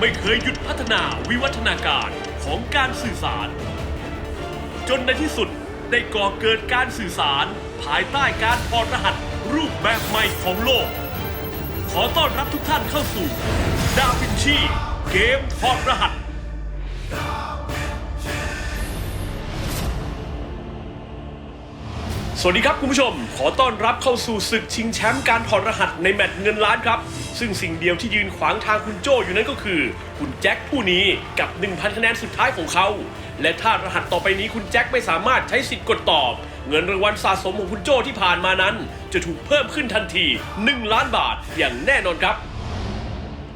ไม่เคยหยุดพัฒนาวิวัฒนาการของการสื่อสาร จนในที่สุดได้ก่อเกิดการสื่อสาร ภายใต้การถอดรหัสรูปแบบใหม่ของโลก ขอต้อนรับทุกท่านเข้าสู่ ดาวินชีเกมถอดรหัสสวัสดีครับคุณผู้ชม ขอต้อนรับเข้าสู่ศึกชิงแชมป์การถอดรหัสในแมตช์เงินล้านครับ ซึ่งสิ่งเดียวที่ยืนขวางทางคุณโจอยู่นั้นก็คือ คุณแจ็คผู้นี้กับ 1,000 คะแนนสุดท้ายของเขา และถ้ารหัสต่อไปนี้คุณแจ็คไม่สามารถใช้สิทธิ์กดตอบ เงินรางวัลสะสมของคุณโจที่ผ่านมานั้น จะถูกเพิ่มขึ้นทันที 1 ล้านบาทอย่างแน่นอนครับ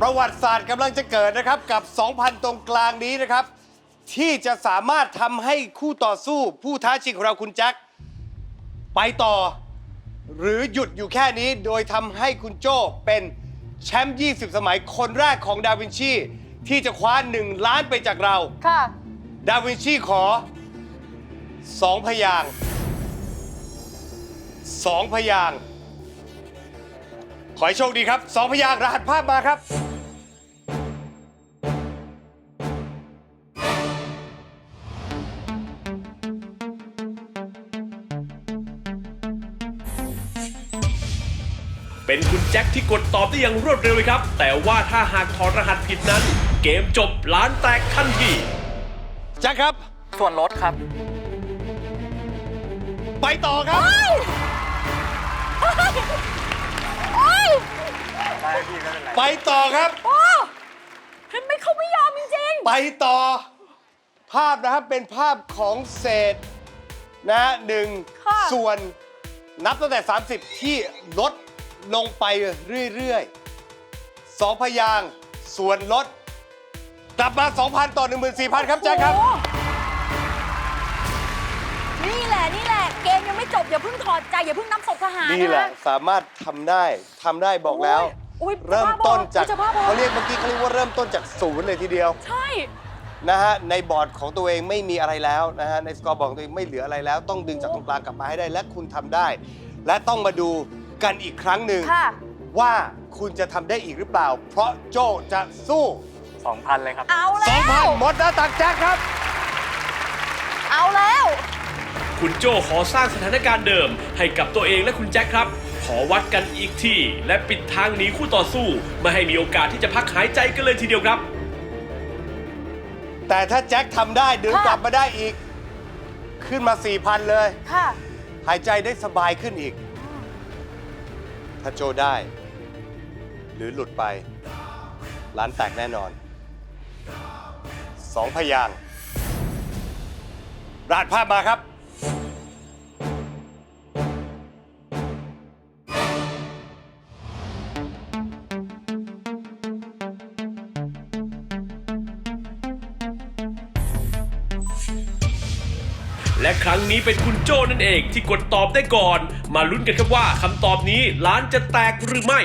ประวัติศาสตร์กำลังจะเกิดนะครับกับ 2,000 ตรงกลางนี้นะครับ ที่จะสามารถทำให้คู่ต่อสู้ ผู้ท้าชิงของเราคุณแจ็คไปต่อ หรือหยุดอยู่แค่นี้โดยทำให้คุณโจ้เป็น แชมป์ 20 สมัยคนแรกของดาวินชี ที่จะคว้า 1 ล้านไปจากเรา ค่ะ ดาวินชีขอ 2 พยางค์สองพยางค์ขอให้โชคดีครับสองพยางค์รหัสภาพมาครับ เป็นคุณแจ็คที่กดตอบได้อย่างรวดเร็วเลยครับ แต่ว่าถ้าหากถอดรหัสผิดนั้น เกมจบล้านแตกทันทีแจ็คครับ ส่วนลดครับ ไปต่อครับได้พี่ไม่เป็นไรไปต่อครับ โอ้เห็นไหมเขาไม่ยอมจริง ไปต่อ ภาพนะครับเป็นภาพของเศษ นะฮะหนึ่งค่ะ ส่วนนับตั้งแต่ 30 ที่ลด ลงไปเรื่อยๆสองพยางค์ส่วนลด กลับมา 2,000 ต่อ 14,000 ครับๆแจ็คครับ โอ้นี่แหละ นี่แหละ เกมยังไม่จบ อย่าเพิ่งถอดใจ อย่าเพิ่งนับศพทหารนี่แหละนะสามารถทำได้ทำได้บอกแล้วโอ้ยเริ่มต้นจากจะบ้าบอเขาเรียกเมื่อกี้เขาเรียกว่าเริ่มต้นจากศูนย์เลยทีเดียว ใช่ นะฮะในบอร์ดของตัวเองไม่มีอะไรแล้วนะฮะในสกอร์บอร์ดของตัวเองไม่เหลืออะไรแล้ว ต้องดึงจากตรงกลางกลับมาให้ได้และคุณทำได้ และต้องมาดู กันอีกครั้งหนึ่งค่ะว่าคุณจะทำได้อีกหรือเปล่า เพราะโจจะสู้2,000 เลยครับ เอาแล้ว2,000หมดหน้าตักแจ็คครับ เอาแล้ว คุณโจขอสร้างสถานการณ์เดิม ให้กับตัวเองและคุณแจ็คครับ ขอวัดกันอีกทีและปิดทางหนีคู่ต่อสู้ ไม่ให้มีโอกาสที่จะพักหายใจกันเลยทีเดียวครับ แต่ถ้าแจ็คทำได้ดึงค่ะ กลับมาได้อีก ขึ้นมา4,000เลย ค่ะ หายใจได้สบายขึ้นอีก ถ้าโจได้ หรือหลุดไป ร้านแตกแน่นอน สองพยางค์ราดภาพมาครับ และครั้งนี้เป็นคุณโจนั่นเองที่กดตอบได้ก่อน มาลุ้นกันครับว่าคำตอบนี้ล้านจะแตกหรือไม่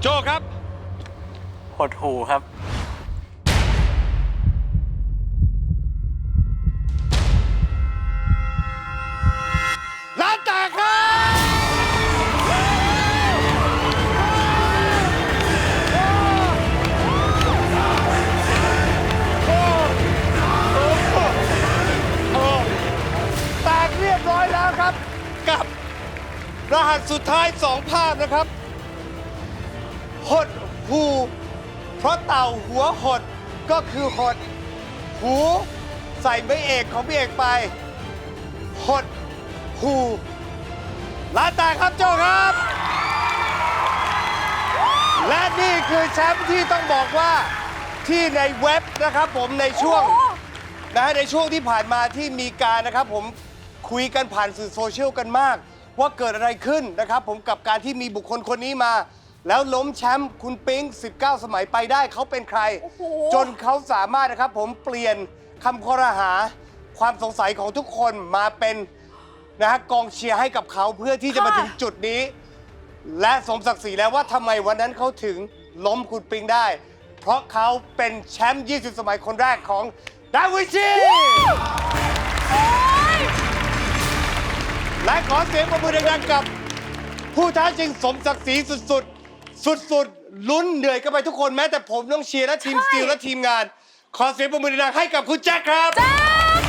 โจครับ หดหูครับ รหัสสุดท้ายสองภาพนะครับ หดหู เพราะเต่าหัวหดก็คือหด หูใส่ไม่เอกของพี่เอกไป หดหูลาแตกครับโจครับ และนี่คือแชมป์ที่ต้องบอกว่าที่ในเว็บนะครับผมในช่วงโอ้นะฮะในช่วงที่ผ่านมาที่มีการนะครับผมคุยกันผ่านสื่อโซเชียลกันมาก ว่าเกิดอะไรขึ้นนะครับ ผมกับการที่มีบุคคลคนนี้มา แล้วล้มแชมป์คุณปิ๊ง 19 สมัยไปได้เขาเป็นใครโอ้โหจนเขาสามารถนะครับ ผมเปลี่ยนคำคอรหา ความสงสัยของทุกคนมาเป็นนะฮะกองเชียร์ให้กับเขาเพื่อที่จะมาถึงจุดนี้ และสมศักดิ์ศรีแล้วว่าทำไมวันนั้นเขาถึงล้มคุณปิงได้ เพราะเขาเป็นแชมป์ 20 สมัยคนแรกของดาวินชีโอ้ย และขอเสียงประมือดังๆกับ ผู้ท้าชิงสมศักดิ์ศรีสุดๆ สุดๆ ลุ้นเหนื่อยกันไปทุกคนแม้แต่ผมต้องเชียร์และทีมสติลและทีมงาน ขอเสียงประมือดังๆให้กับคุณแจ็คครับแจ๊ค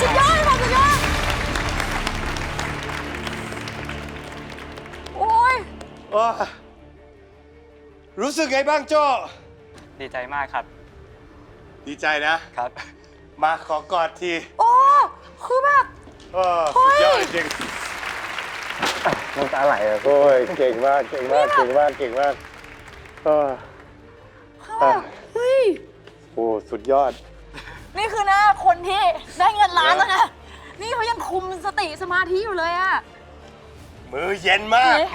สุดยอดค่ะสุดยอดโอ้ยโอ้ยรู้สึกไงบ้างโจดีใจมากครับ ดีใจนะ ครับ มาขอกอดที โอ้คือแบบ โอ้สุดยอดจริงน้ำตาไหลเลยโอ้ยเก่งมากเก่งมากเก่งมากเก่งมากโอ้คือแบบเฮ้ยโหสุดยอด นี่คือนะคนที่ได้เงินล้านแล้วนะ นี่เขายังคุมสติสมาธิอยู่เลยอะมือเย็นมากเอ๊ะ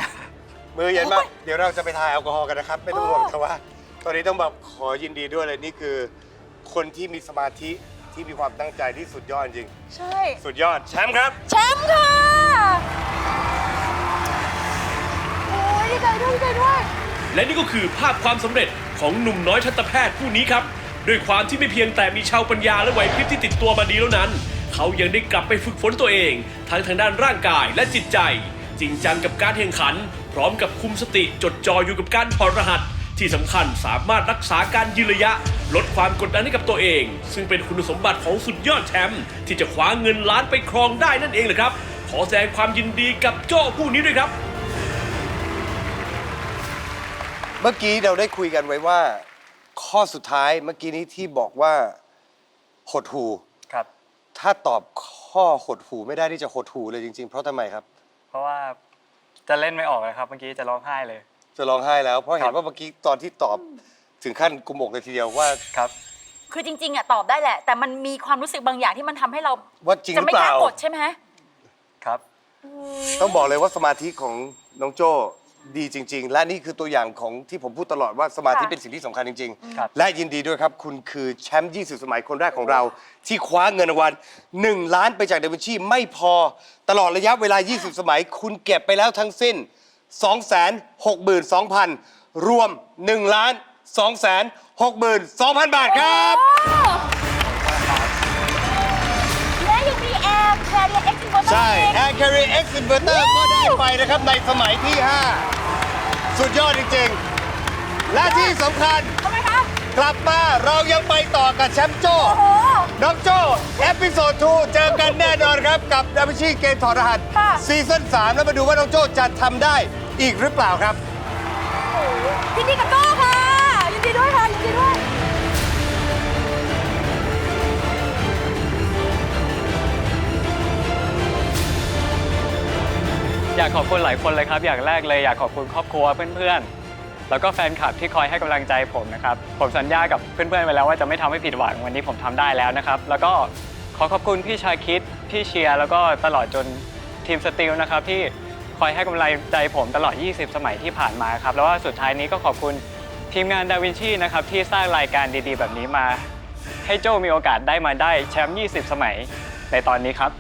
มือเย็นมากโอ้ยเดี๋ยวเราจะไปทายแอลกอฮอล์กันนะครับ ไม่ต้องโอ้ห่วงครับว่า ตอนนี้ต้องแบบขอยินดีด้วยเลยนี่คือ คนที่มีสมาธิ ที่มีความตั้งใจที่สุดยอดจริง ใช่สุดยอดแชมป์ครับ แชมป์ค่ะโอ้ยดีใจด้วยดีใจด้วย และนี่ก็คือภาพความสำเร็จของหนุ่มน้อยทันตแพทย์ผู้นี้ครับ ด้วยความที่ไม่เพียงแต่มีชาวปัญญาและไหวพริบที่ติดตัวมาดีแล้วนั้น เขายังได้กลับไปฝึกฝนตัวเอง ทั้งทางด้านร่างกายและจิตใจ จริงจังกับการแข่งขัน พร้อมกับคุมสติจดจ่ออยู่กับการถอดรหัส ที่สำคัญสามารถรักษาการยืนระยะ ลดความกดดันให้กับตัวเอง ซึ่งเป็นคุณสมบัติของสุดยอดแชมป์ที่จะคว้าเงินล้านไปครองได้นั่นเองแหละครับ ขอแสดงความยินดีกับโจ้ผู้นี้ด้วยครับ เมื่อกี้เราได้คุยกันไว้ว่า ข้อสุดท้ายเมื่อกี้นี้ที่บอกว่าหดหูครับ ถ้าตอบข้อหดหูไม่ได้ที่จะหดหูเลยจริง ๆ เพราะทำไมครับ เพราะว่าจะเล่นไม่ออกเลยครับ เมื่อกี้จะร้องไห้เลย จะร้องไห้แล้ว เพราะคเห็รันบว่าเมื่อกี้ตอนที่ตอบถึงขั้นกุมอกเลยทีเดียวว่าครับ คือจริงๆอะตอบได้แหละ แต่มันมีความรู้สึกบางอย่างที่มันทำให้เราว่าจริงหจะรือไม่เปกล้าล่า กดใช่ไหมครับ ต้องบอกเลยว่าสมาธิของน้องโจ้ดีจริง ๆ และนี่คือตัวอย่างของที่ผมพูดตลอดว่าสมาธิค่ะเป็นสิ่งที่สำคัญจริง ครับ ๆ และยินดีด้วยครับ คุณคือแชมป์20 สมัยคนแรกของเรา ที่คว้าเงินรางวัล1ล้านไปจากเดวินชีไม่พอ ตลอดระยะเวลา 20 สมัย คุณเก็บไปแล้วทั้งสิ้น 262,000 รวม 1 ล้าน 262,000 บาทครับ และยังมีแอร์แคริเอร์เอ็กซ์อินเวอร์เตอร์ใช่ Air Carrier X Inverter ก็ได้ไปนะครับ ในสมัยที่ 5 สุดยอดจริงๆ และที่สำคัญ ทำไมคะกลับมาเรายังไปต่อกับแชมป์โจ้ โอ้โห น้องโจ้เอพิโซด2เจอกันแน่นอนครับ กับดาวินชีเกมถอดรหัสค่ะ ซีซั่น3แล้วมาดูว่าน้องโจ้จะทำได้ อีกหรือเปล่าครับยินดีกับโก้ค่ะ ยินดีด้วยค่ะยินดีด้วย อยากขอบคุณหลายคนเลยครับ อย่างแรกเลยอยากขอบคุณครอบครัวเพื่อนๆ แล้วก็แฟนคลับที่คอยให้กำลังใจผมนะครับ ผมสัญญากับเพื่อนๆไปแล้วว่าจะไม่ทำให้ผิดหวังวันนี้ผมทำได้แล้วนะครับ แล้วก็ขอขอบคุณพี่ชาคิดพี่เชียร์แล้วก็ตลอดจนทีมสติลนะครับที่ อยให้กำลังใจผมตลอด 20 สมัยที่ผ่านมาครับ แล้วว่าสุดท้ายนี้ก็ขอบคุณทีมงานดาวินชีนะครับ ที่สร้างรายการดีๆ แบบนี้มา ให้โจมีโอกาสได้มาได้แชมป์ 20 สมัยในตอนนี้ครับ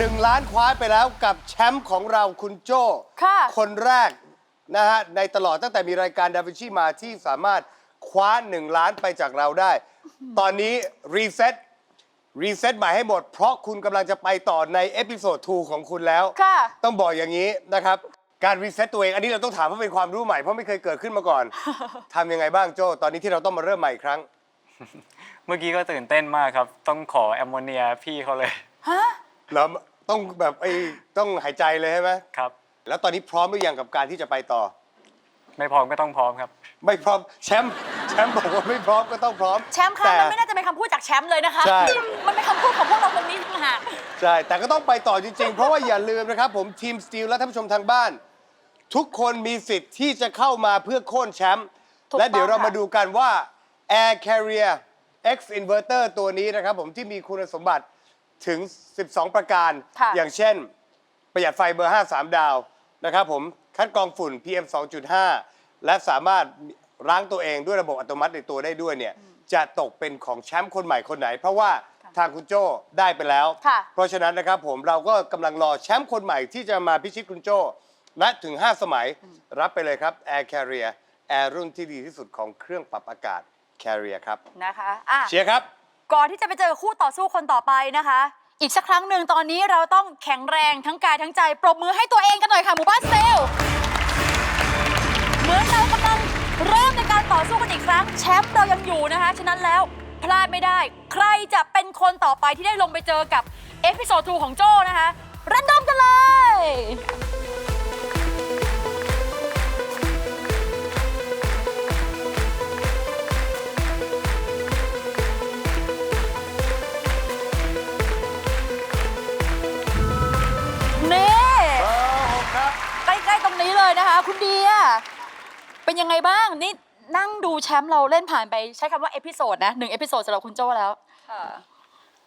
1ล้านคว้าไปแล้วกับแชมป์ของเราคุณโจ้ค่ะ คนแรกนะฮะในตลอดตั้งแต่มีรายการดาวินชีมาที่สามารถคว้า 1 ล้านไปจากเราได้ ตอนนี้รีเซ็ตรีเซ็ตใหม่ให้หมด เพราะคุณกำลังจะไปต่อในเอพิโซด2ของคุณแล้ว ค่ะ ต้องบอกอย่างนี้นะครับ การรีเซ็ตตัวเอง อันนี้เราต้องถามเพราะเป็นความรู้ใหม่เพราะไม่เคยเกิดขึ้นมาก่อน ทำยังไงบ้างโจ้ตอนนี้ที่เราต้องมาเริ่มใหม่อีกครั้ง เมื่อกี้ก็ตื่นเต้นมากครับ ต้องขอแอมโมเนียพี่เขาเลยฮะ แล้วต้องแบบไอ้ต้องหายใจเลยใช่ไหมครับ แล้วตอนนี้พร้อมหรือยังกับการที่จะไปต่อ ไม่พร้อมก็ต้องพร้อมครับ ไม่พร้อมแชมป์ แชมป์บอกว่าไม่พร้อมก็ต้องพร้อม แชมป์คะแต่ มันไม่น่าจะเป็นคำพูดจากแชมป์เลยนะคะ ใช่ มันเป็นคำพูดของพวกเราตรงนี้ต่างหาก ใช่ แต่ก็ต้องไปต่อจริง ๆ เพราะว่าอย่าลืมนะครับ ผมทีมสตีลและท่านผู้ชมทางบ้าน ทุกคนมีสิทธิ์ที่จะเข้ามาเพื่อโค่นแชมป์ถูกต้องและเดี๋ยวเราค่ะ มาดูกันว่า Air Carrier X Inverter ตัวนี้นะครับ ผมที่มีคุณสมบัติถึง 12 ประการ ค่ะ อย่างเช่น ประหยัดไฟเบอร์ 5 3 ดาวนะครับผมคัดกรองฝุ่น PM 2.5 และสามารถ ล้างตัวเองด้วยระบบอัตโนมัติในตัวได้ด้วยเนี่ยจะตกเป็นของแชมป์คนใหม่คนไหน เพราะว่าทางคุณโจ้ได้ไปแล้ว ค่ะ เพราะฉะนั้นนะครับผมเราก็กำลังรอแชมป์คนใหม่ที่จะมาพิชิตคุณโจ้และถึง 5 สมัยรับไปเลยครับ Air Carrier แอร์รุ่นที่ดีที่สุดของเครื่องปรับอากาศ Carrier ครับ นะคะอะ เชียร์ครับ ก่อนที่จะไปเจอคู่ต่อสู้คนต่อไปนะคะ อีกสักครั้งหนึ่งตอนนี้เราต้องแข็งแรงทั้งกายทั้งใจ ปรบมือให้ตัวเองกันหน่อยค่ะ หมู่บ้านเซลลเหมือนเรากำลังเริ่มในการ ต่อสู้กันอีกครั้ง แชมป์เรายังอยู่นะคะ ฉะนั้นแล้วพลาดไม่ได้ ใครจะเป็นคนต่อไปที่ได้ลงไปเจอกับเอพิโซด2ของโจ้นะคะรันดอมกันเลย นี่เบอร์หกครับ ใกล้ๆตรงนี้เลยนะคะ คุณเดีย เป็นยังไงบ้างนี่ นั่งดูแชมป์เราเล่นผ่านไปใช้คำว่าเอพิโซดนะหนึ่งเอพิโซดสำหรับคุณโจ้แล้ว ค่ะ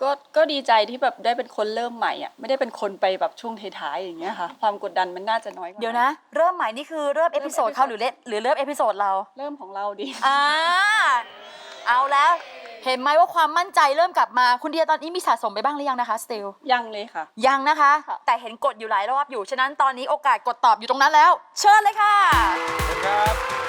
ก็ก็ดีใจที่แบบได้เป็นคนเริ่มใหม่อะไม่ได้เป็นคนไปแบบช่วงท้ายๆอย่างเงี้ยค่ะ ความกดดันมันน่าจะน้อยกว่าเดี๋ยวนะ เริ่มใหม่นี่คือเริ่มเอพิโซดเขาหรือเล่นหรือเริ่มเอพิโซดเรา เริ่มของเราดีอ่าเอาแล้ว เห็นไหมว่าความมั่นใจเริ่มกลับมาคุณเดียตอนนี้มีสะสมไปบ้างหรือยังนะคะสติลยังเลยค่ะ ยังนะคะ ค่ะ แต่เห็นกดอยู่หลายรอบอยู่ ฉะนั้นตอนนี้โอกาสกดตอบอยู่ตรงนั้นแล้ว เชิญเลยค่ะเชิญครับ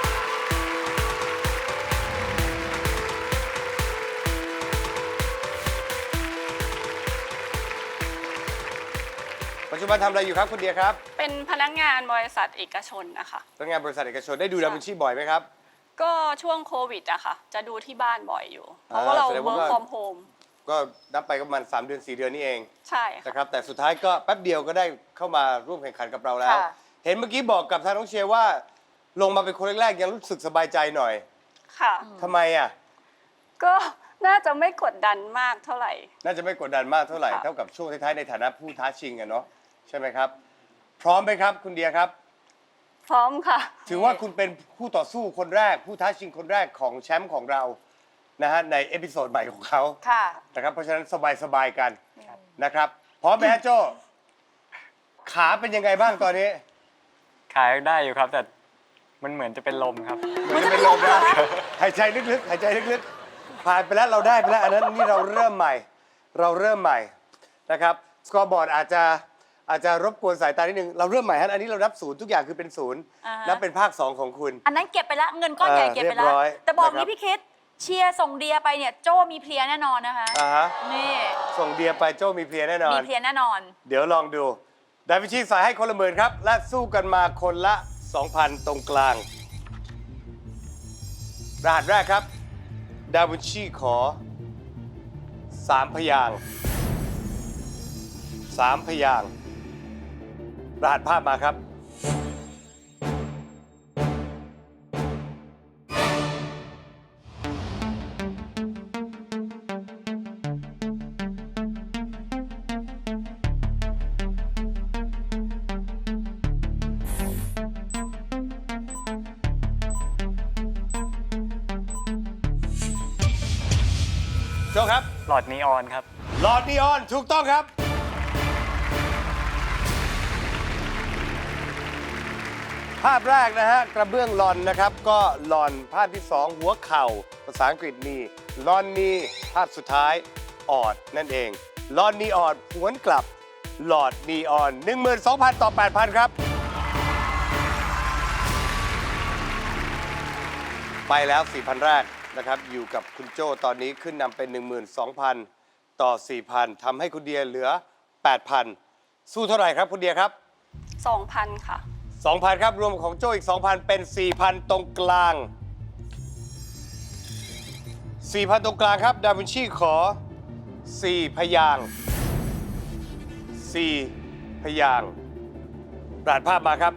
จจุบันทำอะไรอยู่ครับคุณเดียครับเป็นพนักงานบริษัทเอกชนนะคะพนักงานบริษัทเอกชนได้ดูดาวินชีบ่อยไหมครับ ก็ช่วงโควิดอะค่ะ จะดูที่บ้านบ่อยอยู่ เพราะว่าเรา แสดงว่า work from home ก็นับไปก็ประมาณ3เดือน 4 เดือนนี่เองใช่ค่ะ นะครับแต่สุดท้ายก็แป๊บเดียวก็ได้เข้ามาร่วมแข่งขันกับเราแล้ว ค่ะ เห็นเมื่อกี้บอกกับทางน้องเชียร์ว่า ลงมาเป็นคนแรกๆยังรู้สึกสบายใจหน่อยค่ะ ทำไมอะก็น่าจะไม่กดดันมากเท่าไหร่ น่าจะไม่กดดันมากเท่าไหร่ค่ะ เท่ากับช่วงท้ายๆในฐานะผู้ท้าชิงอะเนาะ ใช่ไหมครับ พร้อมไหมครับคุณเดียครับ พร้อมค่ะ ถือว่าคุณเป็นผู้ต่อสู้คนแรก ผู้ท้าชิงคนแรกของแชมป์ของเรานะฮะในเอพิโซดใหม่ของเขาค่ะ นะครับเพราะฉะนั้นสบายๆกันนะครับพร้อมไหมฮะโจขาเป็นยังไงบ้างตอนนี้ขายได้อยู่ครับ แต่มันเหมือนจะเป็นลมครับเหมือนจะเป็นลมนะหายใจลึกๆหายใจลึกๆผ่านไปแล้วเราได้ไปแล้วอันนั้นนี่เราเริ่มใหม่ เราเริ่มใหม่นะครับสกอร์บอร์ดอาจจะ อาจจะรบกวนสายตานิดนึงเราเริ่มใหม่ฮะอันนี้เรานับศูนย์ทุกอย่างคือเป็นศูนย์อ่าฮะ นับเป็นภาคสองของคุณ อันนั้นเก็บไปแล้วเงินก้อนใหญ่เออเก็บไปแล้เรีวยบร้อยแต่บอกนะครับ นี้พี่คิดเชียร์ส่งเดียไปเนี่ยโจ้มีเพลียแน่นอนนะคะอ่าฮะนี่ส่งเดียไปโจมีเพลียแน่นอมีน เพลียแน่นอน เดี๋ยวลองดู ดาวินชีใส่ให้คนละหมื่นครับ และสู้กันมาคนละ 2,000 ตรงกลาง รหัสแรกครับ ดาวินชีขอ 3 พยางค์3พยางค์ รหัสภาพมาครับ โจครับ หลอดนีออนครับ หลอดนีออนถูกต้องครับ ภาพแรกนะฮะกระเบื้องลอนนะครับ ก็ลอนภาพที่ 2 หัวเข่า ภาษาอังกฤษมีลอนนีภาพสุดท้ายออดนั่นเอง ลอนนีออดหวนกลับหลอดนีออน 12,000 ต่อ 8,000 ครับ ไปแล้ว 4,000 แรกนะครับ อยู่กับคุณโจตอนนี้ขึ้นนำเป็น 12,000 ต่อ 4,000ทำให้คุณเดียเหลือ 8,000 สู้เท่าไหร่ครับคุณเดียครับ 2,000 ค่ะ 2,000 ครับ รวมของโจ้อีก 2,000 เป็น 4,000 ตรงกลาง 4,000 ตรงกลางครับ ดาวินชีขอ 4 พยาง 4 พยางปราดภาพมาครับ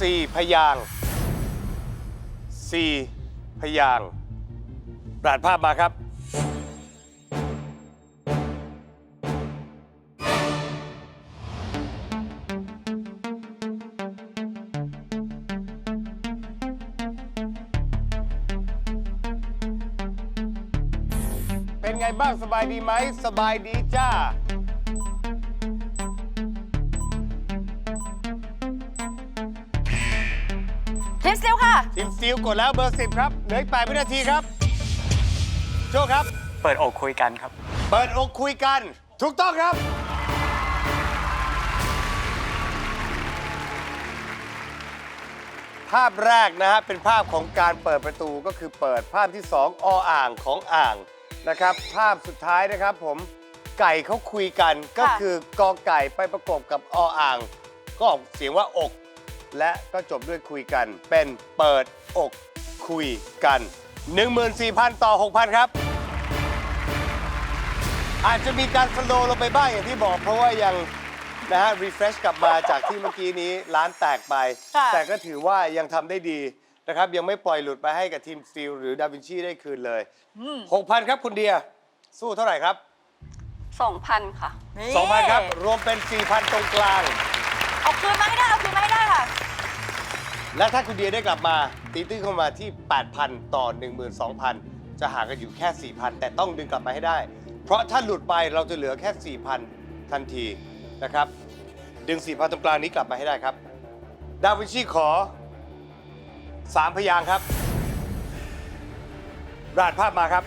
สี่พยาง 4 พยางปราดภาพมาครับ เป็นไงบ้างสบายดีไหม สบายดีจ้า ทีมสติลค่ะ ทีมสตีลกดแล้วเบอร์สิบครับเหลืออีกแปดวินาทีครับ โจครับ เปิดอกคุยกันครับ เปิดอกคุยกัน ถูกต้องครับภาพแรกนะฮะเป็นภาพของการเปิดประตูก็คือเปิดภาพที่สองออ่างของอ่างนะครับ ภาพสุดท้ายนะครับผมไก่เขาคุยกันก็คือกอไก่ไปประกบกับออ่าง ก็ออกเสียงว่าอก และก็จบด้วยคุยกันเป็นเปิดอกคุยกัน 14,000 ต่อ 6,000 ครับ อาจจะมีการสโลว์ลงไปบ้างอย่างที่บอกเพราะว่ายังนะฮะรีเฟรชกลับมาจากที่เมื่อกี้นี้ร้านแตกไป ค่ะ แต่ก็ถือว่ายังทำได้ดีนะครับ ยังไม่ปล่อยหลุดไปให้กับทีมสตีลหรือดาวินชีได้คืนเลย 6,000 ครับคุณเดีย สู้เท่าไหร่ครับ 2,000 ค่ะนี่2,000 ครับ รวมเป็น 4,000 ตรงกลาง เอาคืนมาให้ได้เอาคืนมาให้ได้ค่ะ และถ้าคุณเดียได้กลับมาตีตื้นเข้ามาที่ 8,000 ต่อ 12,000 จะห่างกันอยู่แค่ 4,000 แต่ต้องดึงกลับมาให้ได้ เพราะถ้าหลุดไปเราจะเหลือแค่ 4,000 ทันทีนะครับ ดึง 4,000 ตรงกลางนี้กลับมาให้ได้ครับ ดาวินชีขอ 3 พยางค์ครับราดภาพมาครับ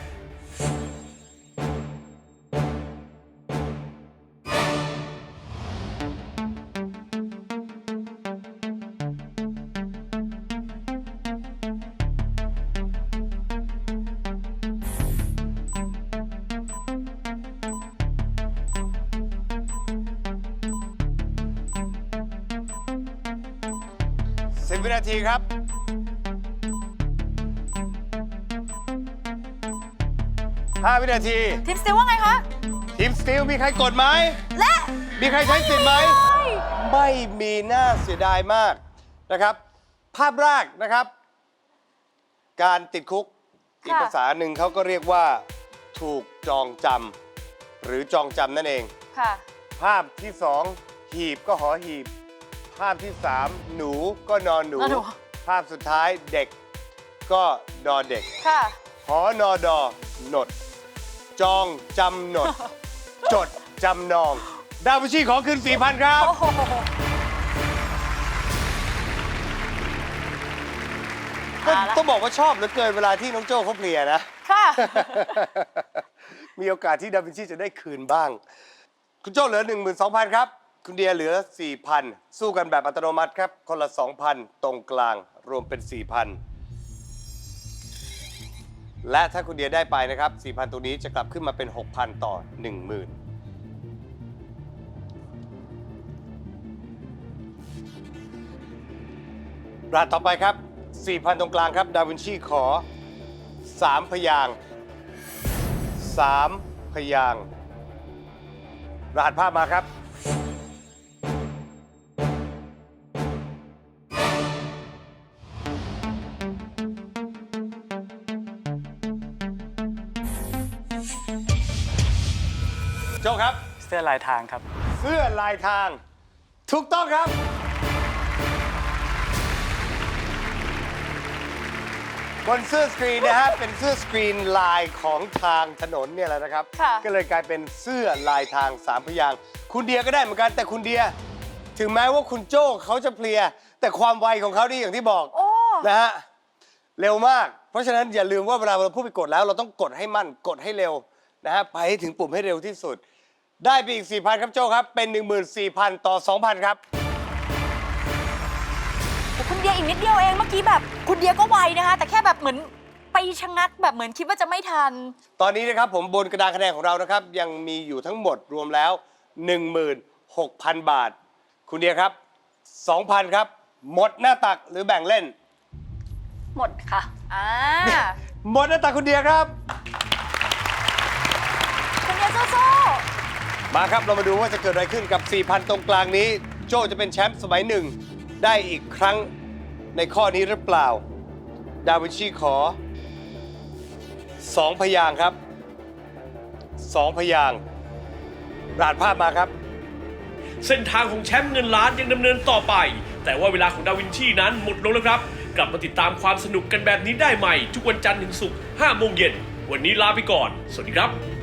ครับ 5 วินาทีทีมสติลว่าไงคะ ทีมสตีลมีใครกดไหม และมีใครใช้สิทธิ์ไหม ไม่มีน่าเสียดายมากนะครับ ภาพแรกนะครับ การติดคุก อีกภาษาหนึ่งเขาก็เรียกว่า ถูกจองจำหรือจองจำนั่นเอง ค่ะ ภาพที่สองหีบก็หอหีบ ภาพที่สามหนูก็นอนหนู นอนหนู ภาพสุดท้ายเด็ก ก็ดอเด็ก ค่ะ หอนอดอหนด จองจำหนด จดจำนอง ดาวินชีขอคืน4,000 ครับ โอ้โห ก็เอาละ ต้องบอกว่าชอบเหลือเกินเวลาที่น้องโจ้เขาเพลียนะ ค่ะ มีโอกาสที่ดาวินชีจะได้คืนบ้าง คุณโจ้เหลือ 12,000 ครับ คุณเดียเหลือ 4,000 สู้กันแบบอัตโนมัติครับ คนละ 2,000 ตรงกลางรวมเป็น 4,000 และถ้าคุณเดียได้ไปนะครับ 4,000 ตัวนี้จะกลับขึ้นมาเป็น 6,000 ต่อ 10,000รหัสต่อไปครับ 4,000 ตรงกลางครับ ดาวินชีขอ 3 พยาง 3 พยาง รหัสภาพมาครับ สื้อลายทางครับ เสื้อลายทาง ถูกต้องครับ บนเสื้อสกรีนนะฮะ เป็นเสื้อสกรีนลายของทางถนนเนี่ยแหละนะครับ ค่ะ ก็เลยกลายเป็นเสื้อลายทางสามพยางค์คุณเดียก็ได้เหมือนกันแต่คุณเดีย ถึงแม้ว่าคุณโจ้เขาจะเพลีย แต่ความไวของเขานี่อย่างที่บอกโอ้ นะฮะ เร็วมาก เพราะฉะนั้นอย่าลืมว่าเวลาเราพูดไปกดแล้ว เราต้องกดให้มั่นกดให้เร็วนะฮะไปให้ถึงปุ่มให้เร็วที่สุด ได้ไปอีก 4,000 ครับโจ้ครับ เป็น 14,000 ต่อ 2,000 ครับแต่คุณเดียอีกนิดเดียวเองเมื่อกี้แบบ คุณเดียก็ไวนะคะ แต่แค่แบบเหมือนไปชะงักแบบเหมือนคิดว่าจะไม่ทัน ตอนนี้นะครับผมบนกระดานคะแนนของเรานะครับ ยังมีอยู่ทั้งหมดรวมแล้ว 16,000 บาท คุณเดียครับ 2,000 ครับ หมดหน้าตักหรือแบ่งเล่น หมดค่ะ อ่า หมดหน้าตักคุณเดียครับ คุณเดียสู้ มาครับเรามาดูว่าจะเกิดอะไรขึ้นกับ 4,000 ตรงกลางนี้ โจจะเป็นแชมป์สมัยหนึ่ง ได้อีกครั้งในข้อนี้หรือเปล่า ดาวินชีขอ 2 พยางค์ครับ 2 พยางค์รหัสภาพมาครับ เส้นทางของแชมป์เงินล้านยังดำเนินต่อไป แต่ว่าเวลาของดาวินชีนั้นหมดลงแล้วครับ กลับมาติดตามความสนุกกันแบบนี้ได้ใหม่ ทุกวันจันทร์ถึงศุกร์5โมงเย็นวันนี้ลาไปก่อน สวัสดีครับ